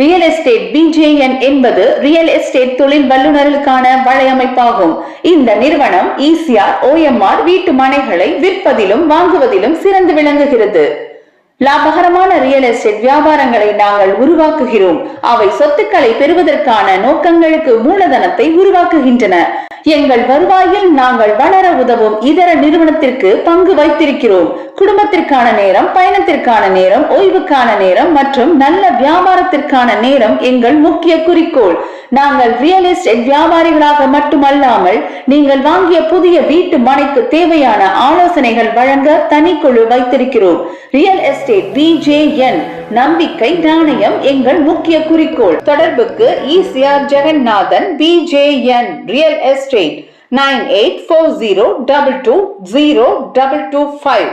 Real estate பிஜேஎன் என்பது real estate தொழில் வல்லுநர்களுக்கான வலையமைப்பாகும். இந்த நிறுவனம் ஈசிஆர் ஓஎம்ஆர் வீட்டு மனைகளை விற்பதிலும் வாங்குவதிலும் சிறந்து விளங்குகிறது. லாபகரமான ரியல் எஸ்டேட் வியாபாரங்களை நாங்கள் உருவாக்குகிறோம். அவை சொத்துக்களை பெறுவதற்கான நோக்கங்களுக்கு மூலதனத்தை உருவாக்குகின்றன. எங்கள் வருவாயில் நாங்கள் வளர உதவும் இதர நிறுவனத்திற்கு பங்கு வைத்திருக்கிறோம். குடும்பத்திற்கான நேரம் பயணத்திற்கான நேரம் ஓய்வுக்கான நேரம் மற்றும் நல்ல வியாபாரத்திற்கான நேரம் எங்கள் முக்கிய குறிக்கோள். நாங்கள் ரியல் எஸ்டேட் வியாபாரிகளாக மட்டுமல்லாமல் நீங்கள் வாங்கிய புதிய வீட்டு மனைக்கு தேவையான ஆலோசனைகள் வழங்க தனிக்குழு வைத்திருக்கிறோம். ரியல் எஸ்டேட் பிஜேஎன் நம்பிக்கை நாணயம் எங்கள் முக்கிய குறிக்கோள். தொடர்புக்கு ECR Jeganathan BJN real estate nine eight four zero double two zero double two five.